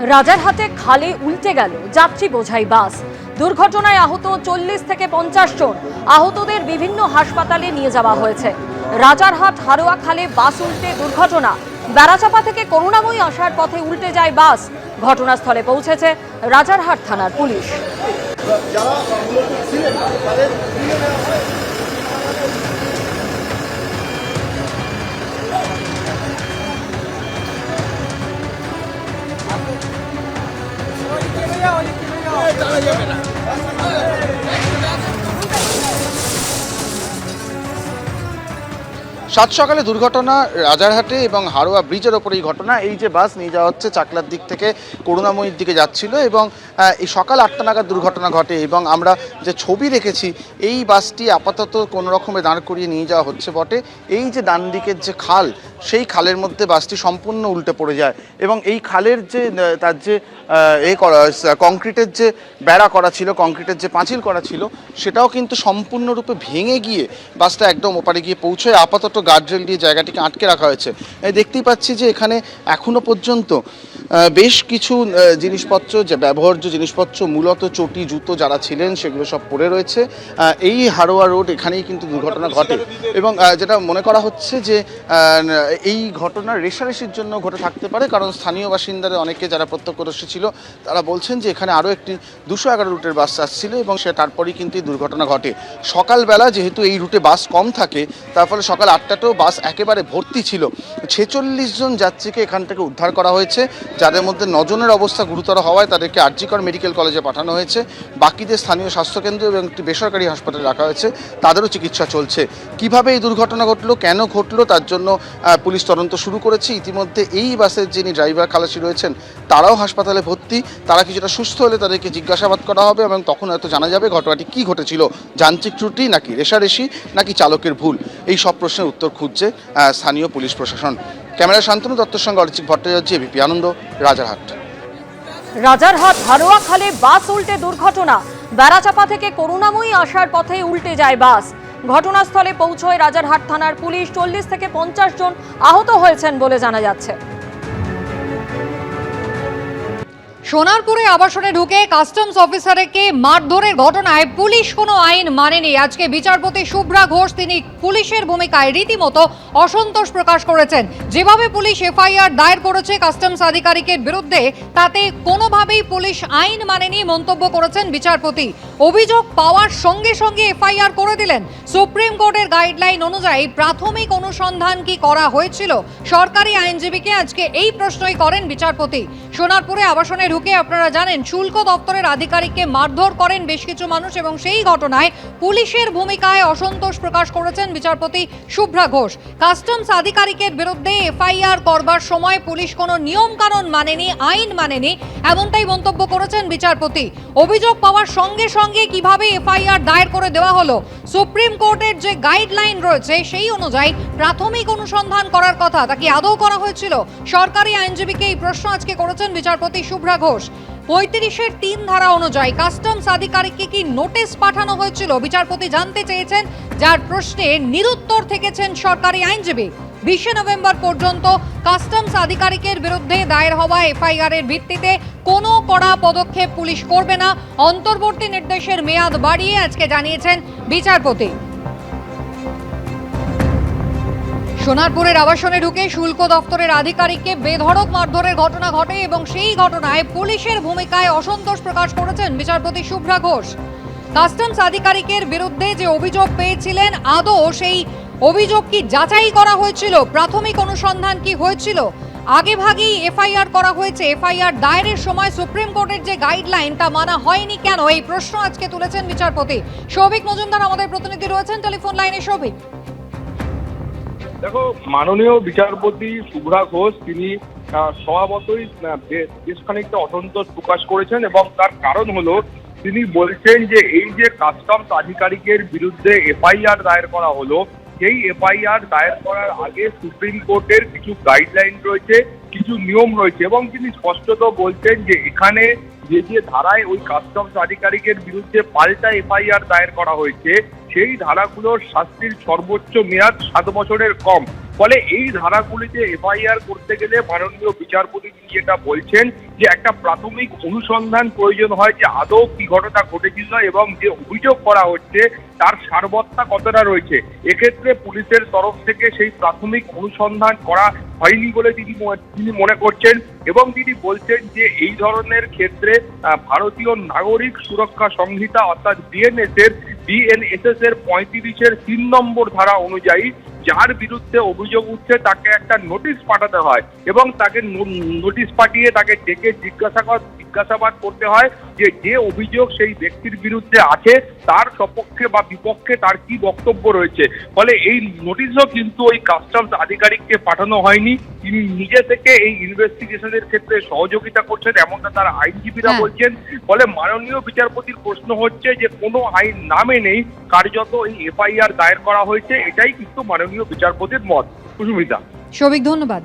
রাজারহাটে খালে উল্টে গেল যাত্রী বোঝাই বাস। দুর্ঘটনায় আহত চল্লিশ থেকে পঞ্চাশ জন। আহতদের বিভিন্ন হাসপাতালে নিয়ে যাওয়া হয়েছে। রাজারহাট হারোয়া খালে বাস উল্টে দুর্ঘটনা। বেড়াচাপা থেকে করুণাময়ী আসার পথে উল্টে যায় বাস। ঘটনাস্থলে পৌঁছেছে রাজারহাট থানার পুলিশ। সাত সকালে দুর্ঘটনা, রাজারহাটে এবং হারোয়া ব্রিজের ওপর এই ঘটনা। এই যে বাস নিয়ে যাওয়া হচ্ছে চাকলার দিক থেকে করুণাময়ীর দিকে যাচ্ছিল এবং এই সকাল আটটা নাগাদ দুর্ঘটনা ঘটে এবং আমরা যে ছবি রেখেছি এই বাসটি আপাতত কোনো রকমে দাঁড় করিয়ে নিয়ে যাওয়া হচ্ছে বটে। এই যে ডান দিকের যে খাল, সেই খালের মধ্যে বাসটি সম্পূর্ণ উল্টে পড়ে যায় এবং এই খালের যে তার যে এ করা, কংক্রিটের যে বেড়া করা ছিল, কংক্রিটের যে পাঁচিল করা ছিল, সেটাও কিন্তু সম্পূর্ণরূপে ভেঙে গিয়ে বাসটা একদম ওপারে গিয়ে পৌঁছয় আপাতত গার্ডরেল দিয়ে জায়গাটিকে আটকে রাখা হয়েছে। দেখতেই পাচ্ছি যে এখানে এখনও পর্যন্ত বেশ কিছু জিনিসপত্র, যে ব্যবহার্য জিনিসপত্র, মূলত চটি, জুতো যারা ছিলেন, সেগুলো সব পড়ে রয়েছে। এই হারোয়া রোড এখানেই কিন্তু দুর্ঘটনা ঘটে। এবং যেটা মনে করা হচ্ছে যে এই ঘটনা রেশারেশির জন্য ঘটে থাকতে পারে, কারণ স্থানীয় বাসিন্দারা অনেকে যারা প্রত্যক্ষদর্শী ছিল, তারা বলছেন যে এখানে আরও একটি দুশো এগারো রুটের বাস আসছিল এবং সে তারপরেই কিন্তু এই দুর্ঘটনা ঘটে। সকালবেলা যেহেতু এই রুটে বাস কম থাকে, তার ফলে সকাল আটটাতেও বাস একেবারে ভর্তি ছিল। ছেচল্লিশ জন যাত্রীকে এখান থেকে উদ্ধার করা হয়েছে। যাদের মধ্যে নজনের অবস্থা গুরুতর হওয়ায় তাদেরকে আরজিকর মেডিকেল কলেজে পাঠানো হয়েছে। বাকিদের স্থানীয় স্বাস্থ্যকেন্দ্র এবং একটি বেসরকারি হাসপাতালে রাখা হয়েছে। তাদেরও চিকিৎসা চলছে। কীভাবে এই দুর্ঘটনা ঘটলো, কেন ঘটলো, তার জন্য পুলিশ তদন্ত শুরু করেছে। ইতিমধ্যে এই বাসের যিনি ড্রাইভার খালাসি রয়েছেন, তারাও হাসপাতালে ভর্তি। তারা কিছুটা সুস্থ হলে তাদেরকে জিজ্ঞাসাবাদ করা হবে এবং তখন হয়তো জানা যাবে ঘটনাটি কী ঘটেছিল। যান্ত্রিক ত্রুটি নাকি রেশারেশি নাকি চালকের ভুল? এই সব প্রশ্নের উত্তর খুঁজছে স্থানীয় পুলিশ প্রশাসন। ক্যামেরা শান্তনু দত্তর সঙ্গে অরিচিক ভট্টাচার্য এবিপি আনন্দ, রাজারহাট। রাজারহাট হারোয়াখালে বাস উল্টে দুর্ঘটনা। বেড়াচাপা থেকে করুণাময়ী আসার পথে উল্টে যায় বাস। ঘটনাস্থলে পৌঁছয় রাজারহাট থানার পুলিশ। চল্লিশ থেকে পঞ্চাশ জন আহত হয়েছেন বলে জানা যাচ্ছে। সোনারপুরে আবাসনে ঢুকে কাস্টমস অফিসারকে মারধরের ঘটনায় পুলিশ কোনো আইন মানেনি। আজকে বিচারপতি শুভ্রা ঘোষ তিনি পুলিশের ভূমিকায় রীতিমতো অসন্তোষ প্রকাশ করেছেন। যেভাবে পুলিশ এফআইআর দায়ের করেছে কাস্টমস আধিকারিকের বিরুদ্ধে, তাতে কোনোভাবেই পুলিশ আইন মানেনি মন্তব্য করেছেন বিচারপতি। অভিযোগ পাওয়ার সঙ্গে সঙ্গে এফআইআর করে দিলেন। সুপ্রিম কোর্টের গাইডলাইন অনুযায়ী প্রাথমিক অনুসন্ধান কি করা হয়েছিল? সরকারি আইনজীবীকে আজকে এই প্রশ্নই করেন বিচারপতি। সোনারপুরে আবাসনে ঢুকে আপনারা জানেন, শুল্ক দপ্তরের আধিকারিককে মারধর করেন বেশ কিছু মানুষ এবং সেই ঘটনায় পুলিশের ভূমিকায় অসন্তোষ প্রকাশ করেছেন বিচারপতি শুভ্রা ঘোষ। কাস্টমস আধিকারিকের বিরুদ্ধে এফআইআর করবার সময় পুলিশ কোনো নিয়ম কানুন মানেনি, আইন মানেনি, এমনটাই মন্তব্য করেছেন বিচারপতি। অভিযোগ পাওয়ার সঙ্গে সঙ্গে কীভাবে এফআইআর দায়ের করে দেওয়া হলো, সুপ্রিম কোর্টের যে গাইডলাইন রয়েছে সেই অনুযায়ী প্রাথমিক অনুসন্ধান করার কথা তা কি আদৌ করা হয়েছিল? সরকারি আইনজীবীকে এই প্রশ্ন আজকে করেছেন বিচারপতি শুভ্রা পঁয়ত্রিশের তিন ধারা অনুযায়ী কাস্টমস আধিকারিককে কি নোটিশ পাঠানো হয়েছিল? বিচারপতি জানতে চেয়েছেন, যার প্রশ্নে নিরুত্তর থেকেছেন সরকারি আইনজীবী। বিশে নভেম্বর পর্যন্ত কাস্টমস আধিকারিকের বিরুদ্ধে দায়ের হওয়া এফআইআর এর ভিত্তিতে কোনো কড়া পদক্ষেপ পুলিশ করবে না। অন্তর্বর্তী নির্দেশের মেয়াদ বাড়িয়ে আজকে জানিয়েছেন বিচারপতি। সোনারপুরের আবাসনে ঢুকে শুল্ক দপ্তরের আধিকারিককে বেধড়ক মারধরের ঘটনা ঘটে এবং সেই ঘটনায় পুলিশের ভূমিকায় অসন্তোষ প্রকাশ করেছেন বিচারপতি শুভ্রা ঘোষ। কাস্টমস আধিকারিকের বিরুদ্ধে যে অভিযোগ পেয়েছিলেন, আদৌ সেই অভিযোগ কি যাচাই করা হয়েছিল? প্রাথমিক অনুসন্ধান কি হয়েছিল? আগে ভাগেই এফআইআর করা হয়েছে। এফআইআর দায়েরের সময় সুপ্রিম কোর্টের যে গাইডলাইন, তা মানা হয়নি কেন? এই প্রশ্ন আজকে তুলেছেন বিচারপতি। সৌভিক মজুমদার আমাদের প্রতিনিধি রয়েছেন। টেলিফোন লাইনে সৌভিক। দেখো, মাননীয় বিচারপতি শুভ্রা ঘোষ, তিনি স্বভাবতই বেশ খানিকটা অসন্তোষ প্রকাশ করেছেন এবং তার কারণ হলো, তিনি বলছেন যে এই যে কাস্টমস আধিকারিকের বিরুদ্ধে এফআইআর দায়ের করা হলো, সেই এফআইআর দায়ের করার আগে সুপ্রিম কোর্টের কিছু গাইডলাইন রয়েছে, কিছু নিয়ম রয়েছে এবং তিনি স্পষ্টত বলছেন যে এখানে যে যে ধারায় ওই কাস্টমস আধিকারিকের বিরুদ্ধে পাল্টা এফআইআর দায়ের করা হয়েছে সেই ধারাগুলোর শাস্তির সর্বোচ্চ মেয়াদ সাত বছরের কম, ফলে এই ধারাগুলিতে এফআইআর করতে গেলে মাননীয় বিচারপতি তিনি যেটা বলছেন যে একটা প্রাথমিক অনুসন্ধান প্রয়োজন হয় যে আদৌ কি ঘটনা ঘটেছিল এবং যে অভিযোগ করা হচ্ছে তার সারবত্তা কতটা রয়েছে। এক্ষেত্রে পুলিশের তরফ থেকে সেই প্রাথমিক অনুসন্ধান করা হয়নি বলে তিনি তিনি মনে করছেন এবং তিনি বলছেন যে এই ধরনের ক্ষেত্রে ভারতীয় নাগরিক সুরক্ষা সংহিতা অর্থাৎ বিএনএস এর বিএনএসএস এর পঁয়ত্রিশের তিন নম্বর ধারা অনুযায়ী যার বিরুদ্ধে অভিযোগ উঠছে তাকে একটা নোটিশ পাঠাতে হয় এবং তাকে নোটিশ পাঠিয়ে তাকে ডেকে জিজ্ঞাসাবাদ জিজ্ঞাসাবাদ করতে হয় যে যে অভিযোগ সেই ব্যক্তির বিরুদ্ধে আছে তার সপক্ষে বা বিপক্ষে তার কি বক্তব্য রয়েছে। ফলে এই নোটিশও কিন্তু ওই কাস্টমস আধিকারিককে পাঠানো হয়নি। তিনি নিজে থেকে এই ইনভেস্টিগেশনের ক্ষেত্রে সহযোগিতা করছেন এমনটা তার আইনজীবীরা। বলছেন। ফলে মাননীয় বিচারপতির প্রশ্ন হচ্ছে যে কোনো আইন নামে নেই কার্যত এই এফআইআর দায়ের করা হয়েছে। এটাই কিন্তু মাননীয় বিচারপতির মত। সুস্মিতা। সৌভিক ধন্যবাদ।